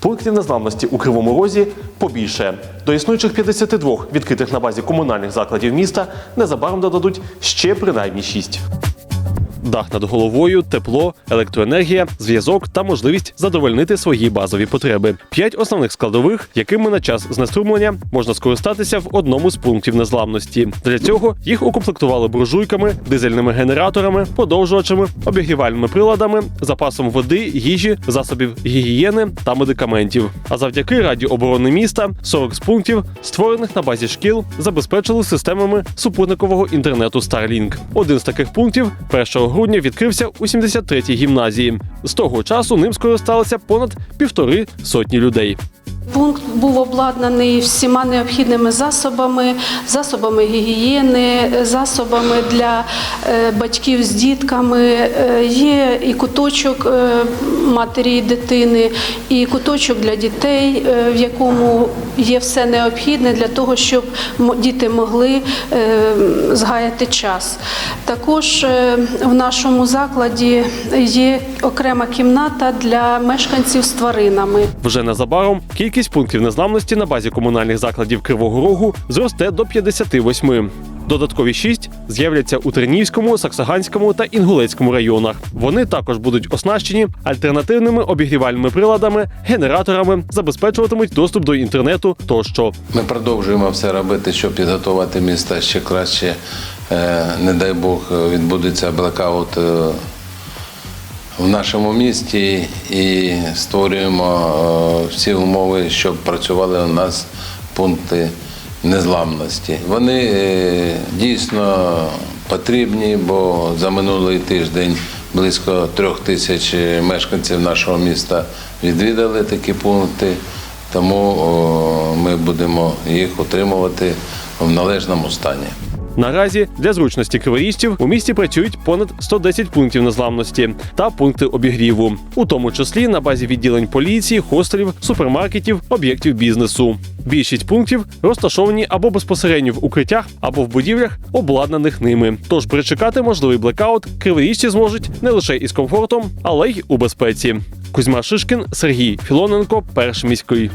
Пунктів незламності у Кривому Розі побільше. До існуючих 52 відкритих на базі комунальних закладів міста незабаром додадуть ще принаймні 6. Дах над головою, тепло, електроенергія, зв'язок та можливість задовольнити свої базові потреби. П'ять основних складових, якими на час знеструмлення можна скористатися в одному з пунктів незламності. Для цього їх укомплектували буржуйками, дизельними генераторами, подовжувачами, обігрівальними приладами, запасом води, їжі, засобів гігієни та медикаментів. А завдяки Раді оборони міста 40 з пунктів, створених на базі шкіл, забезпечили системами супутникового інтернету Starlink. Один з таких пунктів 1 грудня відкрився у 73-й гімназії. З того часу ним скористалися понад півтори сотні людей. Пункт був обладнаний всіма необхідними засобами, засобами гігієни, засобами для е, батьків з дітками. Е, Є і куточок е, матері і дитини, і куточок для дітей, е, в якому є все необхідне для того, щоб діти могли е, згаяти час. Також е, в нашому закладі є окрема кімната для мешканців з тваринами. Вже незабаром кількість пунктів незламності на базі комунальних закладів Кривого Рогу зросте до 58. Додаткові шість з'являться у Тернівському, Саксаганському та Інгулецькому районах. Вони також будуть оснащені альтернативними обігрівальними приладами, генераторами, забезпечуватимуть доступ до інтернету тощо. Ми продовжуємо все робити, щоб підготувати міста ще краще. Е, Не дай Бог відбудеться блекаут е, в нашому місті і створюємо е, всі умови, щоб працювали у нас пункти незламності. Вони е, дійсно потрібні, бо за минулий тиждень близько трьох тисяч мешканців нашого міста відвідали такі пункти. Тому ми будемо їх утримувати в належному стані. Наразі для зручності криворіжців у місті працюють понад 110 пунктів незламності та пункти обігріву, у тому числі на базі відділень поліції, хостелів, супермаркетів, об'єктів бізнесу. Більшість пунктів розташовані або безпосередньо в укриттях, або в будівлях, обладнаних ними. Тож причекати можливий блекаут криворіжці зможуть не лише із комфортом, але й у безпеці. Кузьма Шишкін, Сергій Філоненко, перший міський.